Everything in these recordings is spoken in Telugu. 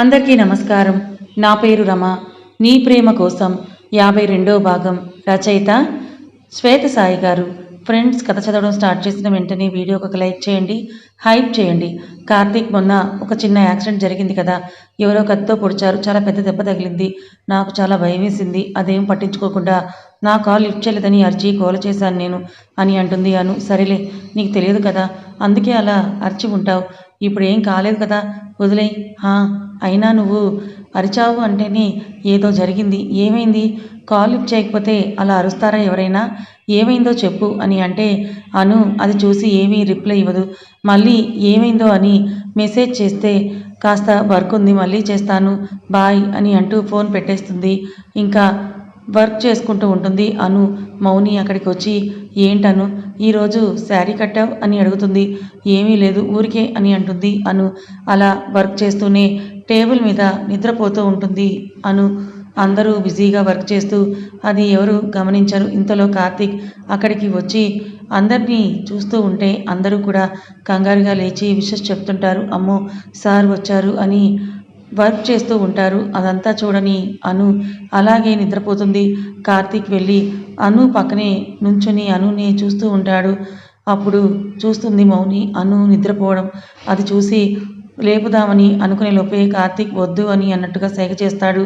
అందరికీ నమస్కారం. నా పేరు రమ. నీ ప్రేమ కోసం యాభై రెండో భాగం రచయిత శ్వేత సాయి గారు. ఫ్రెండ్స్ కథ చదవడం స్టార్ట్ చేసిన వెంటనే వీడియోకి ఒక లైక్ చేయండి హైప్ చేయండి. కార్తీక్ మొన్న ఒక చిన్న యాక్సిడెంట్ జరిగింది కదా. ఎవరో కత్తితో పొడిచారు. చాలా పెద్ద దెబ్బ తగిలింది. నాకు చాలా భయం వేసింది అదేం పట్టించుకోకుండా నా కాల్ లిఫ్ట్ చేయలేదని అరిచి గోల చేశాను నేను అని అంటుంది అను. సరేలే నీకు తెలియదు కదా అందుకే అలా అరిచి ఉంటావు. ఇప్పుడు ఏం కాలేదు కదా వదిలేయ్ హా అయినా నువ్వు అరిచావు అంటేనే ఏదో జరిగింది. ఏమైంది? కాల్ లిఫ్ట్ చేయకపోతే అలా అరుస్తారా ఎవరైనా? ఏమైందో చెప్పు అని అంటే అను అది చూసి ఏమీ రిప్లై ఇవ్వదు. మళ్ళీ ఏమైందో అని మెసేజ్ చేస్తే కాస్త వర్క్ ఉంది మళ్ళీ చేస్తాను బాయ్ అని అంటూ ఫోన్ పెట్టేస్తుంది. ఇంకా వర్క్ చేసుకుంటూ ఉంటుంది. అను మౌని అక్కడికి వచ్చి ఏంటను ఈరోజు శారీ కట్టావు? అని అడుగుతుంది. ఏమీ లేదు ఊరికే అని అంటుంది అను. అలా వర్క్ చేస్తూనే టేబుల్ మీద నిద్రపోతూ ఉంటుంది అను. అందరూ బిజీగా వర్క్ చేస్తూ అది ఎవరు గమనించరు ఇంతలో కార్తీక్ అక్కడికి వచ్చి అందరినీ చూస్తూ ఉంటే అందరూ కూడా కంగారుగా లేచి విషస్ చెప్తుంటారు. అమ్మో సార్ వచ్చారు అని వర్క్ చేస్తూ ఉంటారు. అదంతా చూడని అను అలాగే నిద్రపోతుంది. కార్తీక్ వెళ్ళి అను పక్కనే నుంచుని అనుని చూస్తూ ఉంటాడు. అప్పుడు చూస్తుంది మౌని అను నిద్రపోవడం. అది చూసి లేపుదామని అనుకునే లోపే కార్తీక్ వద్దు అని అన్నట్టుగా సైగ చేస్తాడు.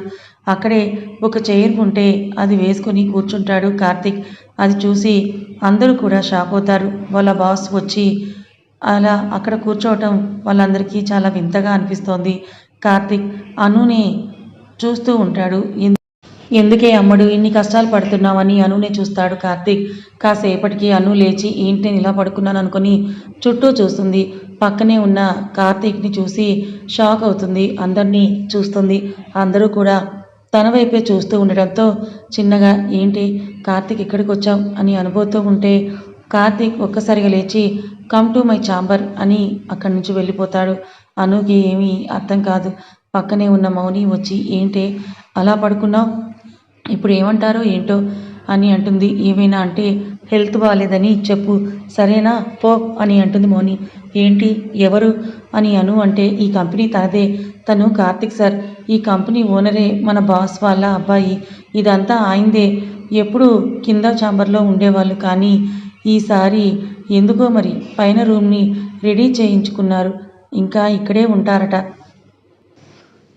అక్కడే ఒక చైర్ ఉంటే అది వేసుకొని కూర్చుంటాడు కార్తీక్. అది చూసి అందరూ కూడా షాక్ అవుతారు. వాళ్ళ బాస్ వచ్చి అలా అక్కడ కూర్చోవటం వాళ్ళందరికీ చాలా వింతగా అనిపిస్తోంది. కార్తీక్ అనుని చూస్తూ ఉంటాడు. ఎందుకే అమ్మడు ఇన్ని కష్టాలు పడుతున్నావని అనునే చూస్తాడు కార్తీక్. కాసేపటికి అను లేచి ఏంటి ఇలా పడుకున్నాను అనుకుని చుట్టూ చూస్తుంది. పక్కనే ఉన్న కార్తీక్ని చూసి షాక్ అవుతుంది. అందరినీ చూస్తుంది. అందరూ కూడా తన వైపే చూస్తూ ఉండడంతో చిన్నగా ఏంటి కార్తీక్ ఇక్కడికి వచ్చావు అని అనుభూతూ ఉంటే కార్తీక్ ఒక్కసారిగా లేచి కమ్ టు మై చాంబర్ అని అక్కడి నుంచి వెళ్ళిపోతాడు. అనుకి ఏమీ అర్థం కాదు. పక్కనే ఉన్న మౌని వచ్చి ఏంటే అలా పడుకున్నావు? ఇప్పుడు ఏమంటారో ఏంటో? అని అంటుంది. ఏమైనా అంటే హెల్త్ బాగాలేదని చెప్పు. సరేనా? పో అని అంటుంది మౌని. ఏంటి? ఎవరు? అని అను అంటే ఈ కంపెనీ తనదే. తను కార్తిక్ సార్. ఈ కంపెనీ ఓనరే మన బాస్ వాళ్ళ అబ్బాయి. ఇదంతా ఆయిందే ఎప్పుడు కింద చాంబర్లో ఉండేవాళ్ళు కానీ ఈసారి ఎందుకో మరి పైన రూమ్ని రెడీ చేయించుకున్నారు. ఇంకా ఇక్కడే ఉంటారట.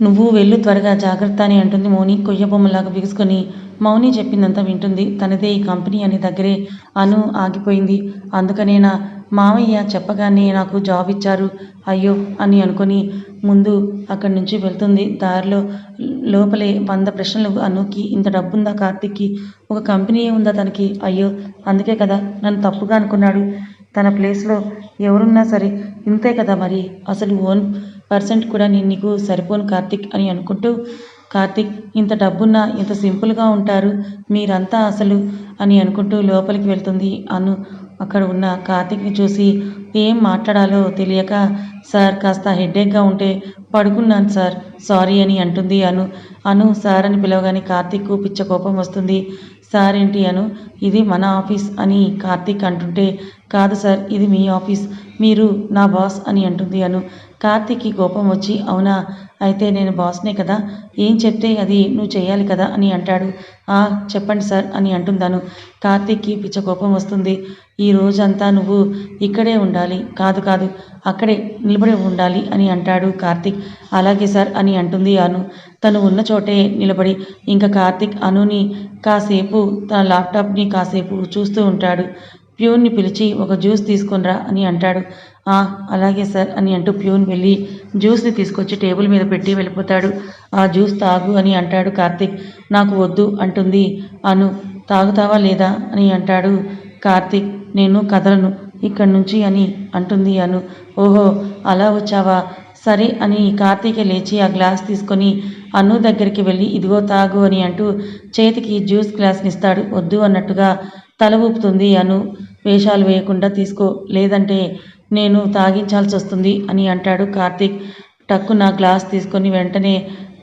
నువ్వు వెళ్ళు త్వరగా జాగ్రత్త అని అంటుంది మౌని. కొయ్య బొమ్మలాగా బిగుసుకొని మౌని చెప్పిందంతా వింటుంది. తనదే ఈ కంపెనీ అని దగ్గరే అను ఆగిపోయింది. అందుకనేనా మామయ్య చెప్పగానే నాకు జాబ్ ఇచ్చారు. అయ్యో అని అనుకొని ముందు అక్కడి నుంచి వెళ్తుంది. దారిలో లోపలే వంద ప్రశ్నలు అనుకి ఇంత డబ్బుందా కార్తిక్కి? ఒక కంపెనీ ఉందా తనకి? అయ్యో అందుకే కదా నన్ను తప్పుగా అనుకున్నాడు. తన ప్లేస్లో ఎవరున్నా సరే ఇంతే కదా మరి. అసలు ఓన్ పర్సెంట్ కూడా నేను నీకు సరిపోను కార్తిక్ అని అనుకుంటూ కార్తిక్ ఇంత డబ్బున్నా ఇంత సింపుల్గా ఉంటారు మీరంతా అసలు అని అనుకుంటూ లోపలికి వెళ్తుంది అను. అక్కడ ఉన్న కార్తిక్ని చూసి ఏం మాట్లాడాలో తెలియక సార్ కాస్త హెడేక్గా ఉంటే పడుకున్నాను సార్. సారీ అని అంటుంది అను. అను సార్ అని పిలవగానే కార్తీక్కు పిచ్చ కోపం వస్తుంది. సార్ ఏంటి అను? ఇది మన ఆఫీస్ అని కార్తీక్ అంటుంటే కాదు సార్ ఇది మీ ఆఫీస్. మీరు నా బాస్ అని అంటుంది అను. కార్తిక్కి కోపం వచ్చి అవునా? అయితే నేను బాస్నే కదా? ఏం చెప్తే అది నువ్వు చేయాలి కదా అని అంటాడు. ఆ చెప్పండి సార్ అని అంటుందాను. కార్తీక్కి పిచ్చ కోపం వస్తుంది. ఈ రోజంతా నువ్వు ఇక్కడే ఉండాలి. కాదు కాదు అక్కడే నిలబడి ఉండాలి అని అంటాడు కార్తీక్. అలాగే సార్ అని అంటుంది అను. తను ఉన్న చోటే నిలబడి ఇంకా కార్తీక్ అనుని కాసేపు తన ల్యాప్టాప్ని కాసేపు చూస్తూ ఉంటాడు. ప్యూర్ని పిలిచి ఒక జ్యూస్ తీసుకొనిరా అని అంటాడు. అలాగే సార్ అని అంటూ ప్యూన్ వెళ్ళి జ్యూస్ని తీసుకొచ్చి టేబుల్ మీద పెట్టి వెళ్ళిపోతాడు. ఆ జ్యూస్ తాగు అని అంటాడు కార్తిక్. నాకు వద్దు అంటుంది. అను తాగుతావా లేదా అని అంటాడు కార్తిక్. నేను కదలను ఇక్కడి నుంచి అని అంటుంది అను. ఓహో అలా వచ్చావా? సరే అని కార్తీక లేచి ఆ గ్లాస్ తీసుకొని అను దగ్గరికి వెళ్ళి ఇదిగో తాగు అని అంటూ చేతికి జ్యూస్ గ్లాస్ని ఇస్తాడు. వద్దు అన్నట్టుగా తల ఊపుతుంది అను. వేషాలు వేయకుండా తీసుకో లేదంటే నేను తాగించాల్సి వస్తుంది అని అంటాడు కార్తీక్. నా గ్లాస్ తీసుకొని వెంటనే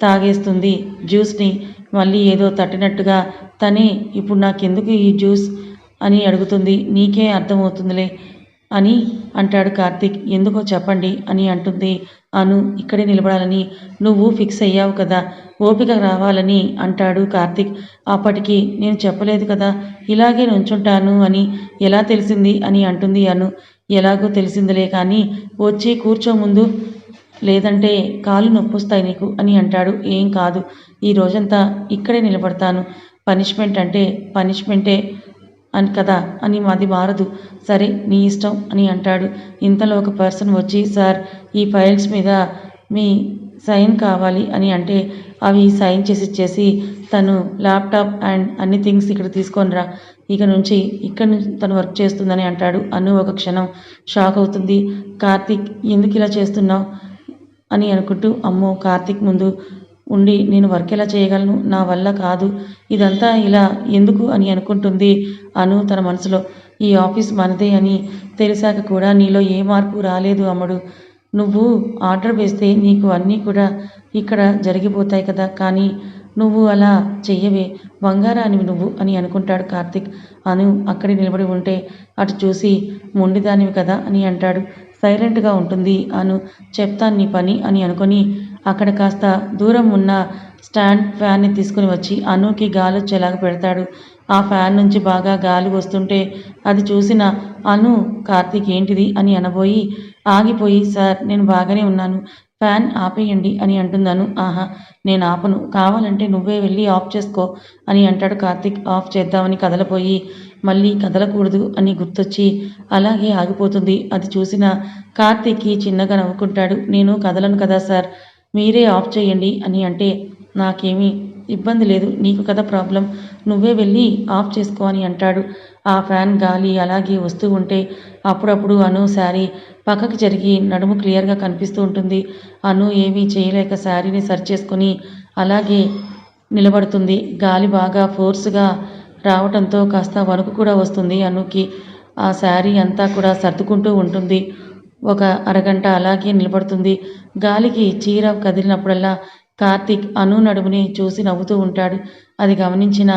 తాగేస్తుంది. జ్యూస్ని మళ్ళీ ఏదో తట్టినట్టుగా తనే ఇప్పుడు నాకెందుకు ఈ జ్యూస్ అని అడుగుతుంది. నీకే అర్థమవుతుందిలే అని అంటాడు కార్తీక్. ఎందుకో చెప్పండి అని అంటుంది. అను ఇక్కడే నిలబడాలని. నువ్వు ఫిక్స్ అయ్యావు కదా ఓపిక రావాలని అంటాడు కార్తీక్. అప్పటికి నేను చెప్పలేదు కదా ఇలాగే నుంచుంటాను అని ఎలా తెలిసింది అని అంటుంది అను. ఎలాగో తెలిసిందిలే కానీ వచ్చి కూర్చో ముందు లేదంటే కాలు నొప్పొస్తాయి నీకు అని అంటాడు. ఏం కాదు. ఈ రోజంతా ఇక్కడే నిలబడతాను. పనిష్మెంట్ అంటే పనిష్మెంటే అని కదా అని మాది మారదు. సరే నీ ఇష్టం అని అంటాడు. ఇంతలో ఒక పర్సన్ వచ్చి సార్ ఈ ఫైల్స్ మీద మీ సైన్ కావాలి అని అంటే అవి సైన్ చేసి ఇచ్చేసి తను ల్యాప్టాప్ అండ్ అన్ని థింగ్స్ ఇక్కడ తీసుకొని రా. ఇక నుంచి ఇక్కడ నుంచి తను వర్క్ చేస్తుందని అంటాడు. అను ఒక క్షణం షాక్ అవుతుంది. కార్తీక్ ఎందుకు ఇలా చేస్తున్నావు? అని అనుకుంటూ అమ్మో కార్తీక్ ముందు ఉండి నేను వర్క్ ఎలా చేయగలను? నా వల్ల కాదు. ఇదంతా ఇలా ఎందుకు? అని అనుకుంటుంది అను తన మనసులో. ఈ ఆఫీస్ మనదే అని తెలిసాక కూడా నీలో ఏ మార్పు రాలేదు అమ్ముడు. నువ్వు ఆర్డర్ వేస్తే నీకు అన్నీ కూడా ఇక్కడ జరిగిపోతాయి కదా. కానీ నువ్వు అలా చెయ్యవే. బంగారానివి నువ్వు అని అనుకుంటాడు కార్తిక్. అను అక్కడే నిలబడి ఉంటే అటు చూసి మొండిదానివి కదా అని అంటాడు. సైలెంట్గా ఉంటుంది అను. చెప్తాను నీ పని అని అనుకొని అక్కడ కాస్త దూరం ఉన్న స్టాండ్ ఫ్యాన్ని తీసుకుని వచ్చి అనుకి గాలి వచ్చేలాగా పెడతాడు. ఆ ఫ్యాన్ నుంచి బాగా గాలి వస్తుంటే అది చూసిన అను కార్తీక్ ఏంటిది అని అనబోయి ఆగిపోయి సార్ నేను బాగానే ఉన్నాను. ఫ్యాన్ ఆపేయండి అని అంటున్నాను ఆహా నేను ఆపను. కావాలంటే నువ్వే వెళ్ళి ఆఫ్ చేసుకో అని అంటాడు కార్తీక్. ఆఫ్ చేద్దామని కదలపోయి మళ్ళీ కదలకూడదు అని గుర్తొచ్చి అలాగే ఆగిపోతుంది. అది చూసిన కార్తీక్కి చిన్నగా నవ్వుకుంటాడు. నేను కదలను కదా సార్. మీరే ఆఫ్ చేయండి అని అంటే నాకేమీ ఇబ్బంది లేదు నీకు కదా ప్రాబ్లం. నువ్వే వెళ్ళి ఆఫ్ చేసుకో అని అంటాడు. ఆ ఫ్యాన్ గాలి అలాగే వస్తూ ఉంటే అప్పుడప్పుడు అను శారీ పక్కకి జరిగి నడుము క్లియర్గా కనిపిస్తూ ఉంటుంది. అను ఏమీ చేయలేక శారీని సర్చ్ చేసుకొని అలాగే నిలబడుతుంది. గాలి బాగా ఫోర్స్గా రావటంతో కాస్త వణుకు కూడా వస్తుంది అనుకి. ఆ శారీ అంతా కూడా సర్దుకుంటూ ఉంటుంది. ఒక అరగంట అలాగే నిలబడుతుంది. గాలికి చీర కదిలినప్పుడల్లా కార్తీక్ అను నడుముని చూసి నవ్వుతూ ఉంటాడు. అది గమనించిన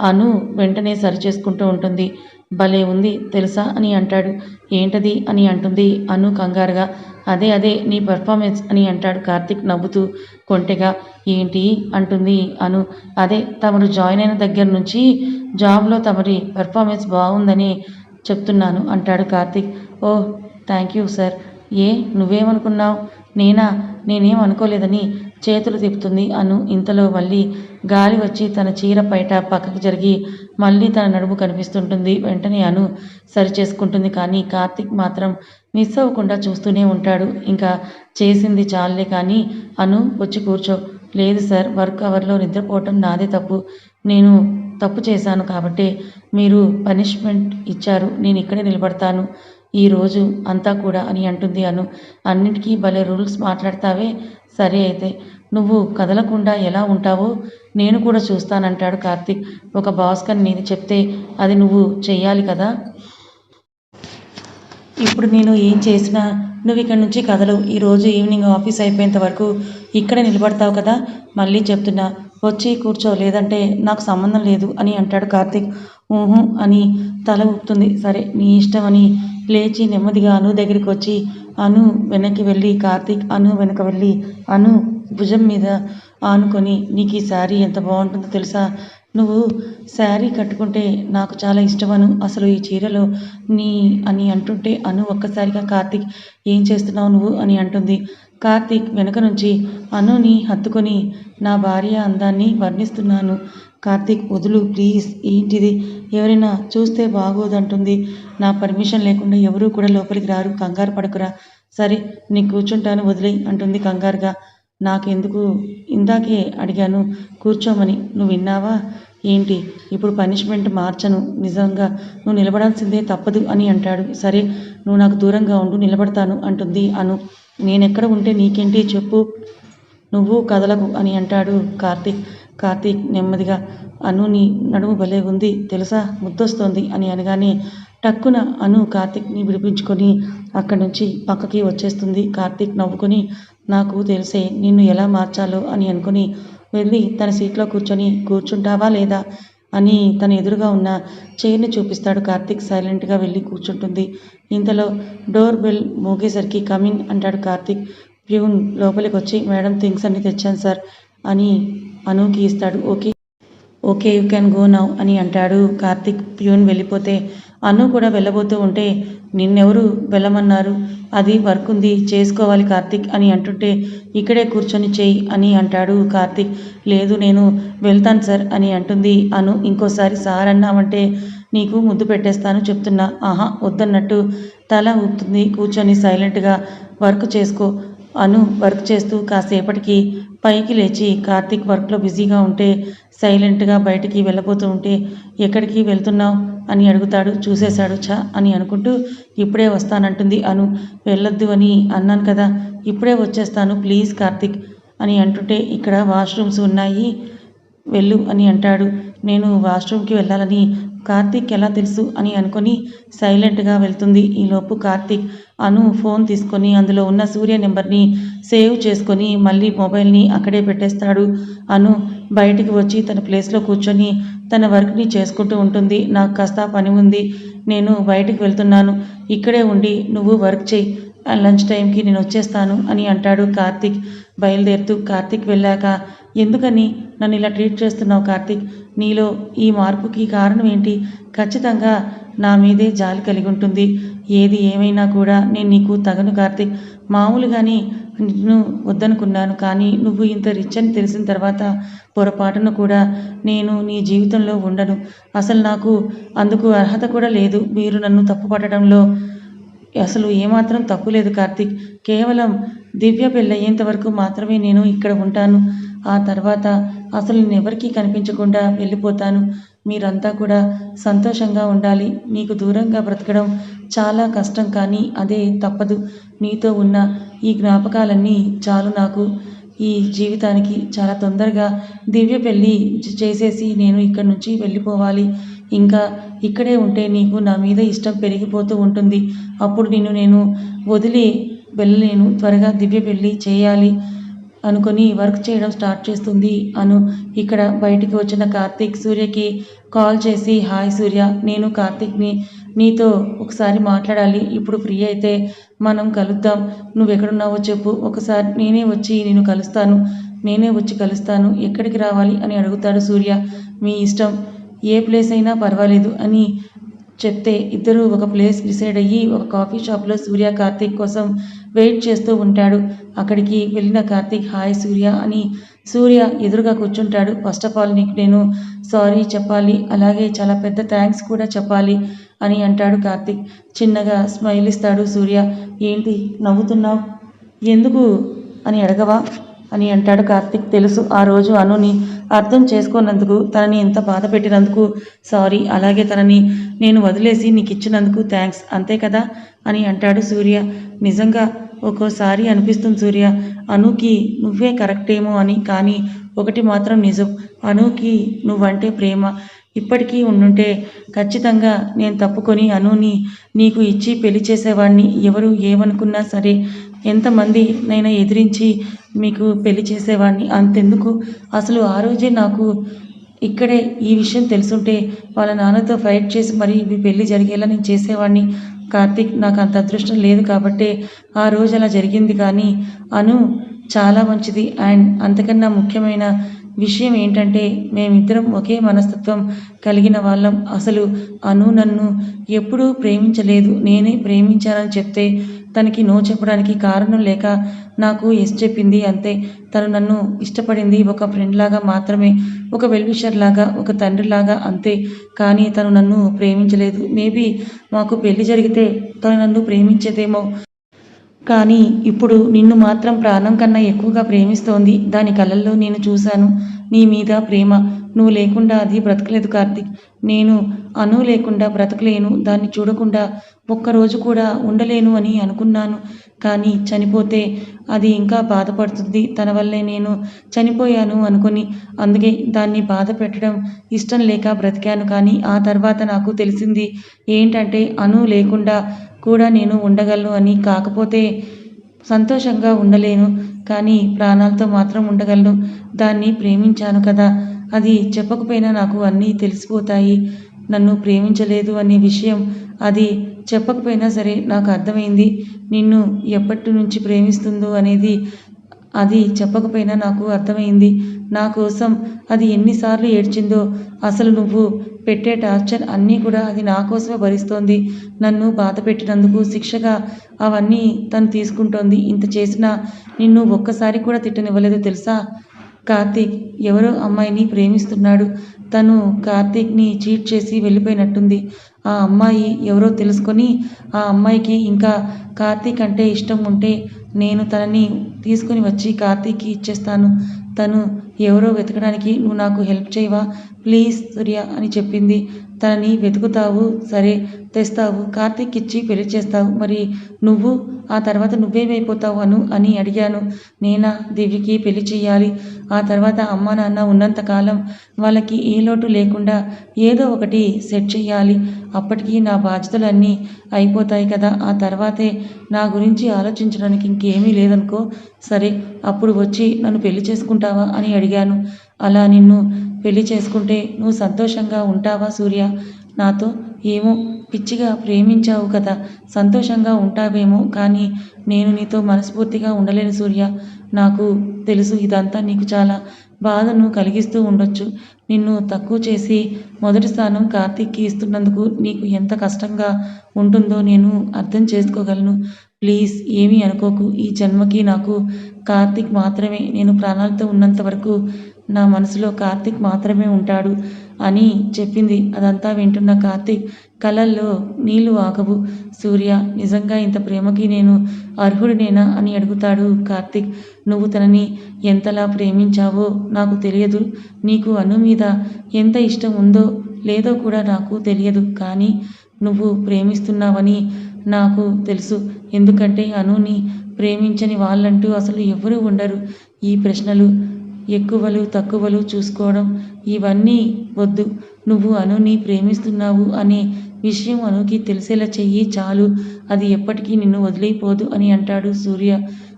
అను వెంటనే సరిచేసుకుంటూ ఉంటుంది. భలే ఉంది తెలుసా అని అంటాడు. ఏంటది అని అంటుంది అను కంగారుగా. అదే అదే నీ పెర్ఫార్మెన్స్ అని అంటాడు కార్తిక్ నవ్వుతూ కొంటెగా. ఏంటి? అంటుంది అను. అదే తమరు జాయిన్ అయిన దగ్గర నుంచి జాబ్లో తమరి పెర్ఫార్మెన్స్ బాగుందని చెప్తున్నాను అంటాడు Karthik. Oh thank you sir ఏ నువ్వేమనుకున్నావు? నేనా? నేనేం అనుకోలేదని చేతులు తిప్పుతుంది అను ఇంతలో మళ్ళీ గాలి వచ్చి తన చీర పైట పక్కకి జరిగి మళ్ళీ తన నడుము కనిపిస్తుంటుంది. వెంటనే అను సరి చేసుకుంటుంది కానీ కార్తిక్ మాత్రం మిస్ అవ్వకుండా చూస్తూనే ఉంటాడు. ఇంకా చేసింది చాలే కానీ అను వచ్చి కూర్చో. లేదు సార్ వర్క్ అవర్లో నిద్రపోవటం నాదే తప్పు. నేను తప్పు చేశాను కాబట్టి మీరు పనిష్మెంట్ ఇచ్చారు. నేను ఇక్కడే నిలబడతాను. ఈరోజు అంతా కూడా అని అంటుంది అను. అన్నిటికీ భలే రూల్స్ మాట్లాడతావే. సరే అయితే నువ్వు కదలకుండా ఎలా ఉంటావో నేను కూడా చూస్తానంటాడు కార్తీక్. ఒక భాస్కర్ నేను చెప్తే అది నువ్వు చెయ్యాలి కదా? ఇప్పుడు నేను ఏం చేసినా నువ్వు ఇక్కడ నుంచి కదలు ఈరోజు ఈవినింగ్ ఆఫీస్ అయిపోయేంత వరకు ఇక్కడే నిలబడతావు కదా? మళ్ళీ చెప్తున్నా వచ్చి కూర్చో లేదంటే నాకు సంబంధం లేదు అని అంటాడు కార్తీక్. ఊహు అని తల ఊపుతుంది. సరే నీ ఇష్టం అని లేచి నెమ్మదిగా అను దగ్గరికి వచ్చి అను వెనక్కి వెళ్ళి కార్తీక్ అను వెనక వెళ్ళి అను భుజం మీద ఆనుకొని నీకు ఈ శారీ ఎంత బాగుంటుందో తెలుసా? నువ్వు శారీ కట్టుకుంటే నాకు చాలా ఇష్టమను. అసలు ఈ చీరలో నీ అని అంటుంటే అను ఒక్కసారిగా కార్తీక్ ఏం చేస్తున్నావు నువ్వు? అని అంటుంది. కార్తీక్ వెనక నుంచి అనుని హత్తుకొని నా భార్య అందాన్ని వర్ణిస్తున్నాను. కార్తీక్ వదులు ప్లీజ్ ఏంటిది ఎవరైనా చూస్తే బాగోదంటుంది. నా పర్మిషన్ లేకుండా ఎవరూ కూడా లోపలికి రారు. కంగారు పడకురా. సరే నీ కూర్చుంటాను వదిలే అంటుంది కంగారుగా. నాకెందుకు? ఇందాకే అడిగాను. కూర్చోమని. నువ్వు విన్నావా? ఏంటి? ఇప్పుడు పనిష్మెంట్ మార్చను. నిజంగా నువ్వు నిలబడాల్సిందే తప్పదు అని అంటాడు. సరే నువ్వు నాకు దూరంగా ఉండు నిలబడతాను అంటుంది అను. నేనెక్కడ ఉంటే నీకేంటి చెప్పు. నువ్వు కదలకు అని అంటాడు కార్తీక్. కార్తీక్ నెమ్మదిగా అనుని నడుము భలే ఉంది తెలుసా? ముద్దొస్తోంది అని అనగానే టక్కున అను కార్తీక్ని విడిపించుకొని అక్కడి నుంచి పక్కకి వచ్చేస్తుంది. కార్తీక్ నవ్వుకొని నాకు తెలిసే నిన్ను ఎలా మార్చాలో అని అనుకుని వెళ్ళి తన సీట్లో కూర్చొని కూర్చుంటావా లేదా అని తన ఎదురుగా ఉన్న చైర్ని చూపిస్తాడు కార్తీక్ సైలెంట్గా వెళ్ళి కూర్చుంటుంది. ఇంతలో డోర్ బెల్ మోగేసరికి కమిన్ అంటాడు కార్తీక్. ప్యూన్ లోపలికి వచ్చి మేడం థింగ్స్ అన్ని తెచ్చాను సార్ అని అనుకి ఇస్తాడు. Okay okay you can go now అని అంటాడు. కార్తిక్ ప్యూన్ వెళ్ళిపోతే అను కూడా వెళ్ళబోతూ ఉంటే నిన్నెవరు వెళ్ళమన్నారు? అది వర్క్ ఉంది చేసుకోవాలి కార్తిక్ అని అంటుంటే ఇక్కడే కూర్చొని చెయ్యి అని అంటాడు కార్తిక్. లేదు నేను వెళ్తాను సార్ అని అంటుంది అను ఇంకోసారి సార్ అన్నామంటే నీకు ముద్దు పెట్టేస్తాను చెప్తున్నా. ఆహా వద్దన్నట్టు తల ఊపుతుంది. కూర్చొని సైలెంట్గా వర్క్ చేసుకో. అను వర్క్ చేస్తూ కాసేపటికి పైకి లేచి కార్తీక్ వర్క్లో బిజీగా ఉంటే సైలెంట్గా బయటికి వెళ్ళబోతూ ఉంటే ఎక్కడికి వెళ్తున్నావు? అని అడుగుతాడు. చూసేశాడు చా అని అనుకుంటూ ఇప్పుడే వస్తానంటుంది అను. వెళ్ళొద్దు అని అన్నాను కదా ఇప్పుడే వచ్చేస్తాను ప్లీజ్ కార్తీక్ అని అంటుంటే ఇక్కడ వాష్రూమ్స్ ఉన్నాయి వెళ్ళు అని అంటాడు. నేను వాష్రూమ్కి వెళ్ళాలని కార్తీక్ ఎలా తెలుసు? అని అనుకొని సైలెంట్గా వెళ్తుంది. ఈలోపు కార్తీక్ అను ఫోన్ తీసుకొని అందులో ఉన్న సూర్య నెంబర్ని సేవ్ చేసుకొని మళ్ళీ మొబైల్ని అక్కడే పెట్టేస్తాడు. అను బయటికి వచ్చి తన ప్లేస్లో కూర్చొని తన వర్క్ని చేసుకుంటూ ఉంటుంది. నాకు కాస్త పని ఉంది. నేను బయటికి వెళ్తున్నాను. ఇక్కడే ఉండి నువ్వు వర్క్ చేయి. లంచ్ టైంకి నేను వచ్చేస్తాను అని అంటాడు కార్తిక్. బయలుదేరుతూ కార్తిక్ వెళ్ళాక ఎందుకని? నన్ను ఇలా ట్రీట్ చేస్తున్నావు కార్తిక్. నీలో ఈ మార్పుకి కారణం ఏంటి? ఖచ్చితంగా నా మీదే జాలి కలిగి ఉంటుంది. ఏది ఏమైనా కూడా నేను నీకు తగను కార్తిక్. మామూలుగాని నిన్ను వద్దనుకున్నాను కానీ నువ్వు ఇంత రిచ్ అని తెలిసిన తర్వాత పొరపాటును కూడా నేను నీ జీవితంలో ఉండను. అసలు నాకు అందుకు అర్హత కూడా లేదు. మీరు నన్ను తప్పు పట్టడంలో అసలు ఏమాత్రం తప్పు లేదు కార్తీక్. కేవలం దివ్య పెళ్ళయ్యేంత వరకు మాత్రమే నేను ఇక్కడ ఉంటాను. ఆ తర్వాత అసలు నేను ఎవరికీ కనిపించకుండా వెళ్ళిపోతాను. మీరంతా కూడా సంతోషంగా ఉండాలి. నీకు దూరంగా బ్రతకడం చాలా కష్టం కానీ అదే తప్పదు. నీతో ఉన్న ఈ జ్ఞాపకాలన్నీ చాలు నాకు. ఈ జీవితానికి చాలా తొందరగా దివ్య పెళ్ళి చేసేసి నేను ఇక్కడి నుంచి వెళ్ళిపోవాలి. ఇంకా ఇక్కడే ఉంటే నీకు నా మీద ఇష్టం పెరిగిపోతూ ఉంటుంది. అప్పుడు నిన్ను నేను వదిలి వెళ్ళలేను. త్వరగా దివ్య పెళ్ళి చేయాలి. అనుకొని వర్క్ చేయడం స్టార్ట్ చేస్తుంది. అను ఇక్కడ బయటికి వచ్చిన కార్తీక్ సూర్యకి కాల్ చేసి హాయ్ సూర్య నేను కార్తీక్ని నీతో ఒకసారి మాట్లాడాలి. ఇప్పుడు ఫ్రీ అయితే మనం కలుద్దాం. నువ్వు ఎక్కడున్నావో చెప్పు. ఒకసారి నేనే వచ్చి నేను కలుస్తాను. నేనే వచ్చి కలుస్తాను. ఎక్కడికి రావాలి? అని అడుగుతాడు సూర్య. మీ ఇష్టం. ఏ ప్లేస్ అయినా పర్వాలేదు అని చెప్తే ఇద్దరూ ఒక ప్లేస్ డిసైడ్ అయ్యి ఒక కాఫీ షాప్లో సూర్య కార్తీక్ కోసం వెయిట్ చేస్తూ ఉంటాడు. అక్కడికి వెళ్ళిన కార్తీక్ హాయ్ సూర్య అని సూర్య ఎదురుగా కూర్చుంటాడు. ఫస్ట్ ఆఫ్ ఆల్ నీకు నేను సారీ చెప్పాలి. అలాగే చాలా పెద్ద థ్యాంక్స్ కూడా చెప్పాలి అని అంటాడు కార్తీక్. చిన్నగా స్మైల్ ఇస్తాడు సూర్య. ఏంటి నవ్వుతున్నావు? ఎందుకు? అని అడగవా? అని అంటాడు కార్తిక్. తెలుసు ఆ రోజు అనుని అర్థం చేసుకున్నందుకు తనని ఎంత బాధ పెట్టినందుకు. సారీ అలాగే తనని నేను వదిలేసి నీకు ఇచ్చినందుకు థ్యాంక్స్ అంతే కదా? అని అంటాడు సూర్య. నిజంగా ఒక్కోసారి అనిపిస్తుంది సూర్య అనుకి నువ్వే కరెక్టేమో అని కానీ ఒకటి మాత్రం నిజం అనుకి నువ్వంటే ప్రేమ. ఇప్పటికీ ఉండుంటే ఖచ్చితంగా నేను తప్పుకొని అనుని నీకు ఇచ్చి పెళ్ళి చేసేవాడిని ఎవరు ఏమనుకున్నా సరే ఎంతమంది నైనా ఎదిరించి మీకు పెళ్ళి చేసేవాడిని అంతెందుకు? అసలు ఆ రోజే నాకు ఇక్కడే ఈ విషయం తెలుసుంటే వాళ్ళ నాన్నతో ఫైట్ చేసి మరి మీ పెళ్ళి జరిగేలా నేను చేసేవాడిని కార్తీక్ నాకు అంత అదృష్టం లేదు కాబట్టే ఆ రోజు అలా జరిగింది కానీ అను చాలా మంచిది. అండ్ అంతకన్నా ముఖ్యమైన విషయం ఏంటంటే మేమిద్దరం ఒకే మనస్తత్వం కలిగిన వాళ్ళం. అసలు అను నన్ను ఎప్పుడూ ప్రేమించలేదు. నేనే ప్రేమించానని చెప్తే తనకి నో చెప్పడానికి కారణం లేక నాకు ఎస్ చెప్పింది అంతే. తను నన్ను ఇష్టపడింది ఒక ఫ్రెండ్ లాగా మాత్రమే ఒక వెల్విషర్ లాగా ఒక తండ్రి లాగా అంతే. కానీ తను నన్ను ప్రేమించలేదు. మేబీ మాకు పెళ్ళి జరిగితే తను నన్ను ప్రేమించేదేమో. కానీ ఇప్పుడు నిన్ను మాత్రం ప్రాణం కన్నా ఎక్కువగా ప్రేమిస్తోంది. దాని కళ్ళల్లో నేను చూశాను. నీ మీద ప్రేమ. నువ్వు లేకుండా అది బ్రతకలేదు కార్తిక్. నేను అను లేకుండా బ్రతకలేను. దాన్ని చూడకుండా ఒక్కరోజు కూడా ఉండలేను అని అనుకున్నాను. కానీ చనిపోతే అది ఇంకా బాధపడుతుంది. తన వల్లే నేను చనిపోయాను అనుకుని అందుకే దాన్ని బాధ పెట్టడం ఇష్టం లేక బ్రతికాను. కానీ ఆ తర్వాత నాకు తెలిసింది ఏంటంటే అను లేకుండా కూడా నేను ఉండగలను అని. కాకపోతే సంతోషంగా ఉండలేను. కానీ ప్రాణాలతో మాత్రం ఉండగలను. దాన్ని ప్రేమించాను కదా. అది చెప్పకపోయినా నాకు అన్నీ తెలిసిపోతాయి. నన్ను ప్రేమించలేదు అనే విషయం అది చెప్పకపోయినా సరే నాకు అర్థమైంది. నిన్ను ఎప్పటి నుంచి ప్రేమిస్తుందో అనేది అది చెప్పకపోయినా నాకు అర్థమైంది. నా కోసం అది ఎన్నిసార్లు ఏడ్చిందో అసలు నువ్వు పెట్టే టార్చర్ అన్నీ కూడా అది నా కోసమే భరిస్తోంది. నన్ను బాధ పెట్టినందుకు శిక్షగా అవన్నీ తను తీసుకుంటోంది. ఇంత చేసినా నిన్ను ఒక్కసారి కూడా తిట్టనివ్వలేదు తెలుసా? కార్తీక్ ఎవరో అమ్మాయిని ప్రేమిస్తున్నాడు. తను కార్తీక్ని చీట్ చేసి వెళ్ళిపోయినట్టుంది. ఆ అమ్మాయి ఎవరో తెలుసుకొని ఆ అమ్మాయికి ఇంకా కార్తీక్ అంటే ఇష్టం ఉంటే నేను తనని తీసుకొని వచ్చి కార్తీక్కి ఇచ్చేస్తాను. తను ఎవరో వెతకడానికి నువ్వు నాకు హెల్ప్ చేయవా? ప్లీజ్ సూర్య అని చెప్పింది. తనని వెతుకుతావు సరే తెస్తావు. కార్తీక్ ఇచ్చి పెళ్ళి చేస్తావు. మరి నువ్వు ఆ తర్వాత నువ్వేమైపోతావు అను అని అడిగాను. నేనా దివ్యకి పెళ్ళి చేయాలి ఆ తర్వాత అమ్మ నాన్న ఉన్నంతకాలం వాళ్ళకి ఏ లోటు లేకుండా ఏదో ఒకటి సెట్ చేయాలి అప్పటికి నా బాధ్యతలన్నీ అయిపోతాయి కదా. ఆ తర్వాతే నా గురించి ఆలోచించడానికి ఇంకేమీ లేదనుకో సరే అప్పుడు వచ్చి నన్ను పెళ్ళి చేసుకుంటావా అని అడిగాను. అలా నిన్ను పెళ్ళి చేసుకుంటే నువ్వు సంతోషంగా ఉంటావా సూర్య? నాతో ఏమో పిచ్చిగా ప్రేమించావు కదా సంతోషంగా ఉంటావేమో కానీ నేను నీతో మనస్ఫూర్తిగా ఉండలేను సూర్య. నాకు తెలుసు ఇదంతా నీకు చాలా బాధను కలిగిస్తూ ఉండొచ్చు. నిన్ను తక్కువ చేసి మొదటి స్థానం కార్తీక్కి ఇస్తున్నందుకు నీకు ఎంత కష్టంగా ఉంటుందో నేను అర్థం చేసుకోగలను. ప్లీజ్ ఏమీ అనుకోకు. ఈ జన్మకి నాకు కార్తీక్ మాత్రమే. నేను ప్రాణాలతో ఉన్నంత వరకు నా మనసులో కార్తీక్ మాత్రమే ఉంటాడు అని చెప్పింది. అదంతా వింటున్న కార్తీక్ కలల్లో నీళ్ళు ఆగవు. సూర్య నిజంగా ఇంత ప్రేమకి నేను అర్హుడినేనా అని అడుగుతాడు కార్తీక్. నువ్వు తనని ఎంతలా ప్రేమించావో నాకు తెలియదు. నీకు అను మీద ఎంత ఇష్టం ఉందో లేదో కూడా నాకు తెలియదు. కానీ నువ్వు ప్రేమిస్తున్నావని నాకు తెలుసు. ఎందుకంటే అనుని ప్రేమించని వాళ్ళంటూ అసలు ఎవరూ ఉండరు. ఈ ప్రశ్నలు ఎక్కువలు తక్కువలు చూసుకోవడం ఇవన్నీ వద్దు. నువ్వు అనుని ప్రేమిస్తున్నావు అనే విషయం అనుకి తెలిసేలా చెయ్యి చాలు. అది ఎప్పటికీ నిన్ను వదిలిపోదు అని అంటాడు సూర్య.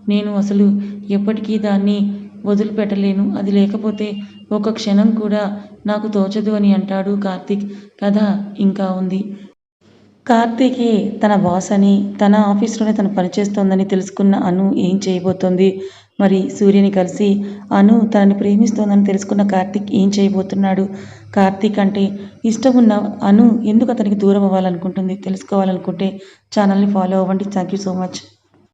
నేను అసలు ఎప్పటికీ దాన్ని వదిలిపెట్టలేను. అది లేకపోతే ఒక క్షణం కూడా నాకు తోచదు అని అంటాడు కార్తీక్. కథ ఇంకా ఉంది. కార్తీకే తన బాస్ అని తన ఆఫీస్లోనే తను పనిచేస్తోందని తెలుసుకున్న అను ఏం చేయబోతోంది? మరి సూర్యని కలిసి అను తనని ప్రేమిస్తోందని తెలుసుకున్న కార్తీక్ ఏం చేయబోతున్నాడు? కార్తీక్ అంటే ఇష్టం ఉన్న అను ఎందుకు అతనికి దూరం అవ్వాలనుకుంటుంది? తెలుసుకోవాలనుకుంటే ఛానల్ని ఫాలో అవ్వండి. Thank you so much.